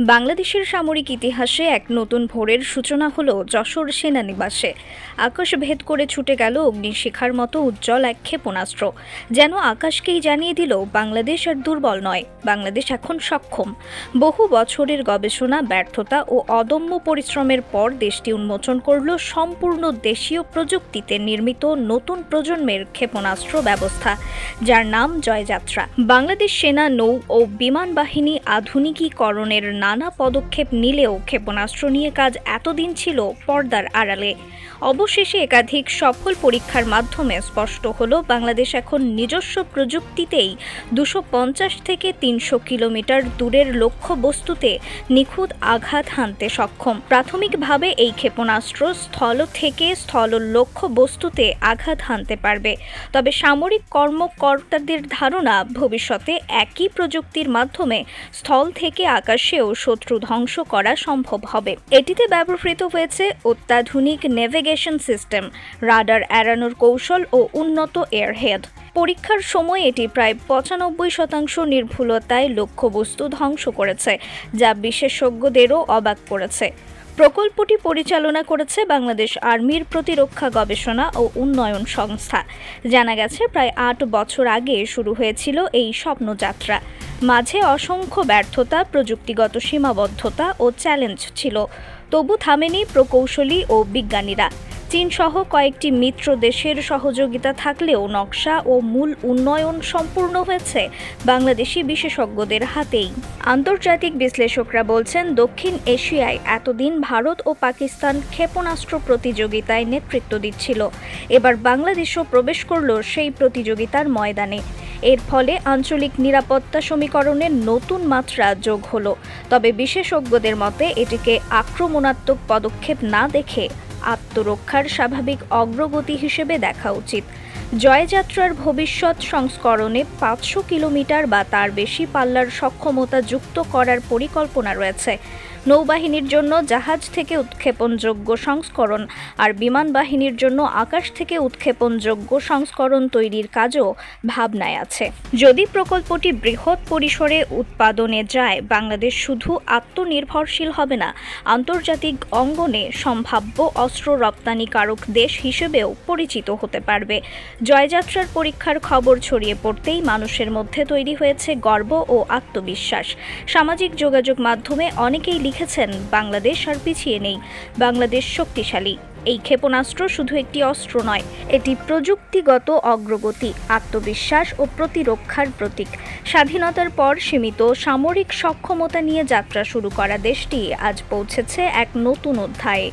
বাংলাদেশের সামরিক ইতিহাসে এক নতুন ভোরের সূচনা হলো যশোর সেনানিবাসে। আকাশ ভেদ করে ছুটে গেল অগ্নিশিখার মতো উজ্জ্বল এক ক্ষেপণাস্ত্র। যেন আকাশকেই জানিয়ে দিল, বাংলাদেশ আর দুর্বল নয়, বাংলাদেশ এখন সক্ষম। বহু বছরের গবেষণা, ব্যর্থতা ও অদম্য পরিশ্রমের পর দেশটি উন্মোচন করল সম্পূর্ণ দেশীয় প্রযুক্তিতে নির্মিত নতুন প্রজন্মের ক্ষেপণাস্ত্র ব্যবস্থা, যার নাম জয়যাত্রা। বাংলাদেশ সেনা নৌ ও বিমান বাহিনী আধুনিকীকরণের নানা পদক্ষেপ নিলেও ক্ষেপণাস্ত্র নিয়ে কাজ এতদিন ছিল পর্দার আড়ালে। অবশেষে একাধিক সফল পরীক্ষার মাধ্যমে স্পষ্ট হলো, বাংলাদেশ এখন নিজস্ব প্রযুক্তিতেই দুশো থেকে তিনশো কিলোমিটার দূরের লক্ষ্য বস্তুতে নিখুঁত আঘাত হানতে সক্ষম। প্রাথমিকভাবে এই ক্ষেপণাস্ত্র স্থল থেকে স্থল লক্ষ্য বস্তুতে আঘাত হানতে পারবে। তবে সামরিক কর্মকর্তাদের ধারণা, ভবিষ্যতে একই প্রযুক্তির মাধ্যমে স্থল থেকে আকাশেও শত্রু ধ্বংস করা সম্ভব হবে। এটিতে ব্যবহৃত হয়েছে অত্যাধুনিক নেভিগেশন সিস্টেম রাডার এড়ানোর কৌশল ও উন্নত এয়ারহেড পরীক্ষার সময় এটি প্রায় পঁচানব্বই শতাংশ নির্ভুলতায় লক্ষ্যবস্তু ধ্বংস করেছে, যা বিশেষজ্ঞদেরও অবাক করেছে। প্রকল্পটি পরিচালনা করেছে বাংলাদেশ আর্মির প্রতিরক্ষা গবেষণা ও উন্নয়ন সংস্থা। জানা গেছে, প্রায় আট বছর আগে শুরু হয়েছিল এই স্বপ্নযাত্রা। মাঝে অসংখ্য ব্যর্থতা প্রযুক্তিগত সীমাবদ্ধতা ও চ্যালেঞ্জ ছিল। তবু থামেনি প্রকৌশলী ও বিজ্ঞানীরা। চীনসহ কয়েকটি মিত্র দেশের সহযোগিতা থাকলেও নকশা ও মূল উন্নয়ন সম্পূর্ণ হয়েছে বাংলাদেশি বিশেষজ্ঞদের হাতেই। আন্তর্জাতিক বিশ্লেষকরা বলছেন, দক্ষিণ এশিয়ায় এতদিন ভারত ও পাকিস্তান ক্ষেপণাস্ত্র প্রতিযোগিতায় নেতৃত্ব দিচ্ছিল। এবার বাংলাদেশও প্রবেশ করল সেই প্রতিযোগিতার ময়দানে। এর ফলে আঞ্চলিক নিরাপত্তা সমীকরণের নতুন মাত্রা যোগ হলো। তবে বিশেষজ্ঞদের মতে, এটিকে আক্রমণাত্মক পদক্ষেপ না দেখে আত্মরক্ষার স্বাভাবিক অগ্রগতি হিসেবে দেখা উচিত। জয়যাত্রার ভবিষ্যৎ সংস্করণে পাঁচশো কিলোমিটার বা তার বেশি পাল্লার সক্ষমতা যুক্ত করার পরিকল্পনা রয়েছে। নৌবাহিনীর জন্য জাহাজ থেকে উৎক্ষেপণযোগ্য সংস্করণ আর বিমান বাহিনীর জন্য আকাশ থেকে উৎক্ষেপণযোগ্য সংস্করণ তৈরির কাজও ভাবনায় আছে। যদি প্রকল্পটি বৃহৎ পরিসরে উৎপাদনে যায়, বাংলাদেশ শুধু আত্মনির্ভরশীল হবে না, আন্তর্জাতিক অঙ্গনে সম্ভাব্য অস্ত্র রপ্তানিকারক দেশ হিসেবেও পরিচিত হতে পারবে। জয়যাত্রার পরীক্ষার খবর ছড়িয়ে পড়তেই মানুষের মধ্যে তৈরি হয়েছে গর্ব ও আত্মবিশ্বাস। সামাজিক যোগাযোগ মাধ্যমে অনেকেই লিখেছেন, বাংলাদেশ আর পিছিয়ে নেই। বাংলাদেশ শক্তিশালী। এই ক্ষেপণাস্ত্র শুধু একটি অস্ত্র নয়, এটি প্রযুক্তিগত অগ্রগতি, আত্মবিশ্বাস ও প্রতিরক্ষার প্রতীক। স্বাধীনতার পর সীমিত সামরিক সক্ষমতা নিয়ে যাত্রা শুরু করা দেশটি আজ পৌঁছেছে এক নতুন অধ্যায়ে।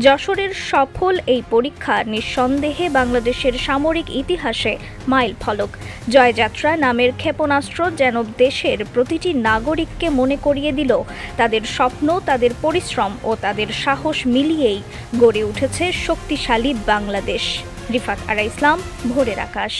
যশোরের সফল এই পরীক্ষা নিঃসন্দেহে বাংলাদেশের সামরিক ইতিহাসে মাইল ফলক। জয়যাত্রা নামের ক্ষেপণাস্ত্র যেন দেশের প্রতিটি নাগরিককে মনে করিয়ে দিল। তাদের স্বপ্ন, তাদের পরিশ্রম ও তাদের সাহস মিলিয়েই গড়ে উঠেছে শক্তিশালী বাংলাদেশ। রিফাত আরা ইসলাম, ভোরের আকাশ।